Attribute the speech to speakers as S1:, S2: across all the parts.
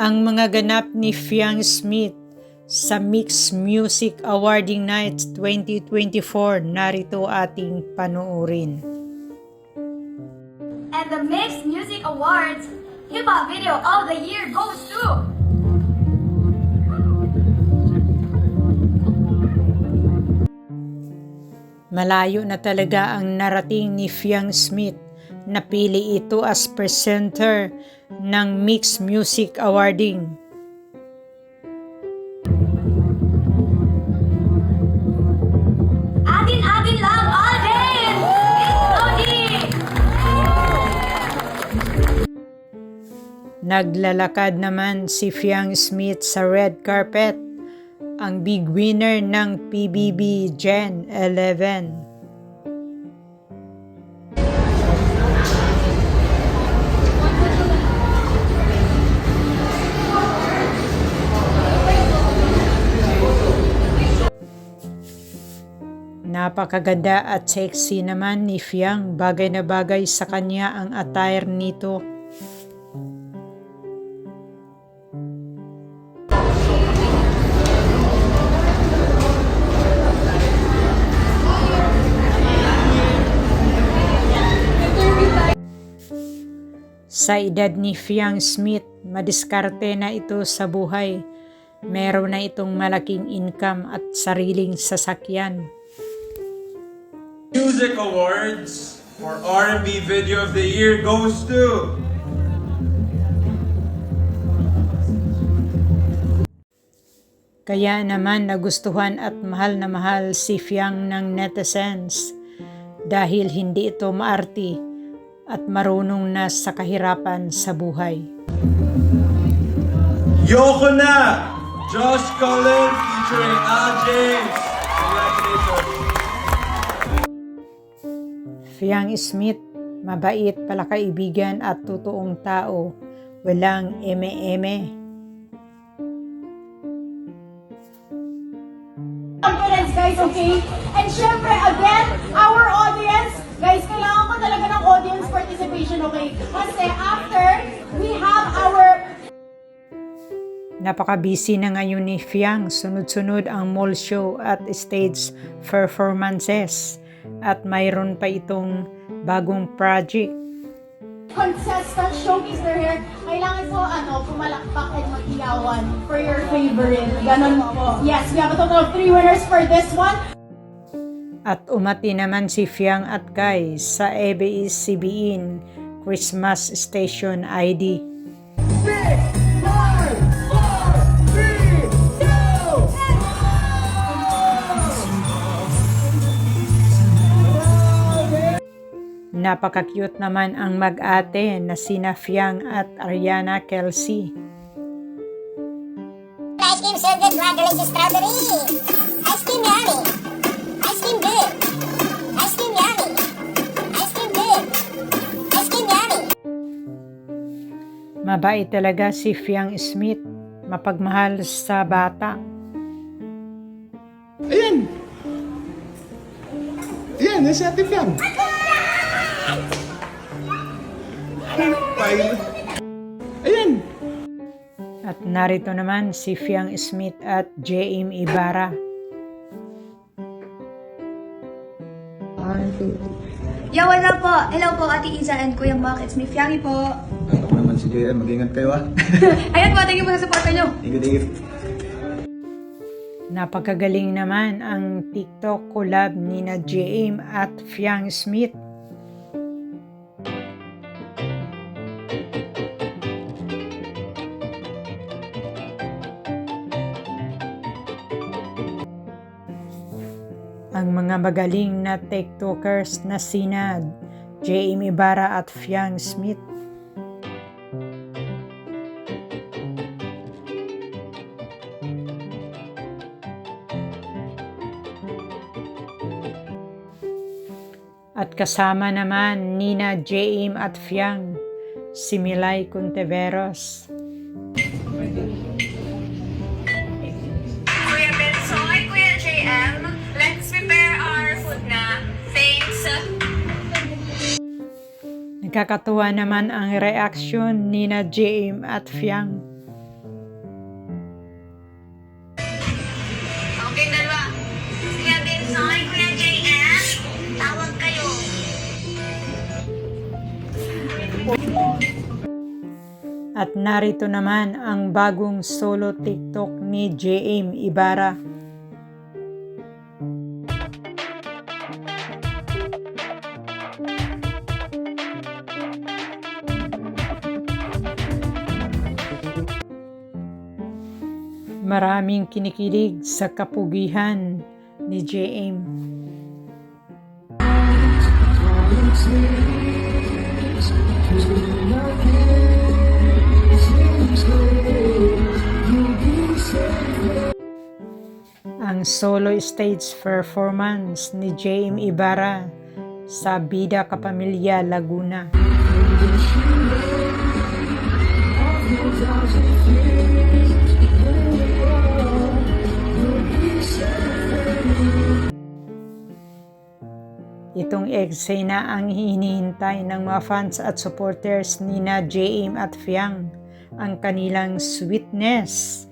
S1: ang mga ganap ni Fiang Smith sa Mixed Music Awarding Nights 2024 narito ating panoorin.
S2: And the Mixed Music Awards Hip Hop Video of the Year goes to
S1: Malayo na talaga ang narating ni Fiang Smith. Napili ito as presenter ng Mixed Music Awarding.
S2: Atin-atin lang, Alvin! Lodi!
S1: Naglalakad naman si Fiang Smith sa red carpet, ang big winner ng PBB Gen 11. Napakaganda at sexy naman ni Fiang. Bagay na bagay sa kanya ang attire nito. Sa edad ni Fiang Smith, madiskarte na ito sa buhay. Meron na itong malaking income at sariling sasakyan.
S3: Music Awards for R&B Video of the Year goes to
S1: Kaya naman nagustuhan at mahal na mahal si Fiang ng netizens dahil hindi ito maarti at marunong na sa kahirapan sa buhay.
S3: Yoko na! Josh Cullen featuring Al James.
S1: Fiang Smith, mabait pala kaibigan at totoong tao. Walang eme-eme.
S4: Confidence, guys, okay? And syempre, again, our audience, guys, kailangan ko talaga ng audience participation, okay? Kasi after, we have our
S1: Napaka-busy na ngayon ni Fiang. Sunod-sunod ang mall show at stage performances. At mayroon pa itong bagong project.
S4: contestants showcase their hair. Kailangan po, ano, pumalakpak and mag-iyawan for your favorite. Ganon po. Yes, we have a total of three winners for this one.
S1: At umati naman si Fiang at Kai sa ABS-CBN Christmas Station ID. Napaka-cute naman ang mag-ate na sina Fiang at Ariana Kelsey.
S5: Ice cream so good, black delicious strawberry. Ice cream yummy. Ice cream good. Ice cream yummy. Ice cream good. Ice cream yummy.
S1: Mabait talaga si Fiang Smith. Mapagmahal sa bata.
S6: Ayan! Ayan, yan si Ate Fiam. Ayan!
S1: At narito naman si Fiang Smith at J.M. Ibarra.
S7: Yo, what's up po? Hello po, Ate Isa and Kuya Mark. It's me, Fiangi po.
S6: Ako naman si JM, mag-ingat kayo ah.
S7: Ayan po, thank you po sa support nyo.
S6: Ingat, ingat.
S1: Napakagaling naman ang TikTok collab ni na J.M. at Fiang Smith. Ang mga magaling na TikTokers na sina J.M. Ibarra at Fiang Smith At kasama naman Nina Jaim at Fiang, si Milay Conteveros. Nakakatuwa naman ang reaksyon ni na JM at Fiang.
S5: Okay, dalawa. Kuya Benson, Kuya JM, tawag kayo.
S1: At narito naman ang bagong solo TikTok ni JM Ibarra. Maraming kinikilig sa kapugihan ni JM. ang solo stage performance ni JM Ibarra sa Bida Kapamilya Laguna. Itong eksena ang hinihintay ng mga fans at supporters ni na JM at Fiang, ang kanilang sweetness.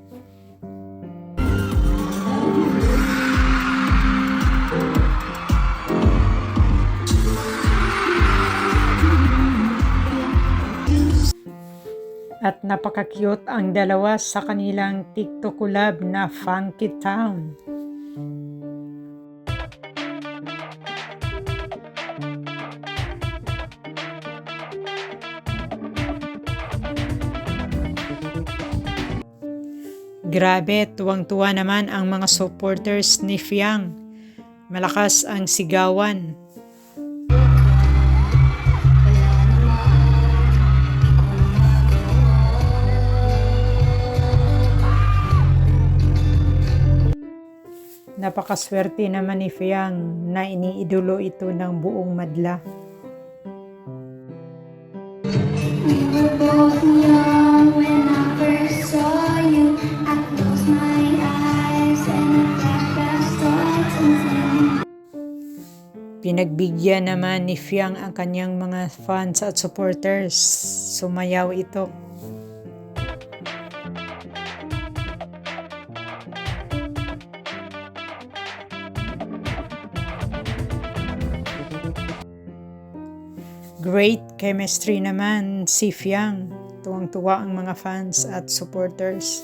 S1: At napaka-cute ang dalawa sa kanilang TikTok collab na Funky Town. Grabe, tuwang-tuwa naman ang mga supporters ni Fiang. Malakas ang sigawan. Napakaswerte naman ni Fiang na iniidolo ito ng buong madla. Pinagbigyan naman ni Fiang ang kanyang mga fans at supporters. Sumayaw ito. Great chemistry naman si Fiang. Tuwang-tuwa ang mga fans at supporters.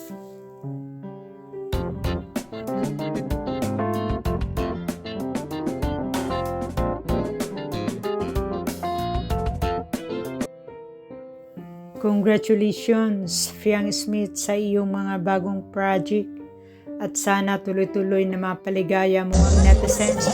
S1: Congratulations, Fiang Smith, sa iyong mga bagong project at sana tuloy-tuloy na mapaligaya mo ang netizens.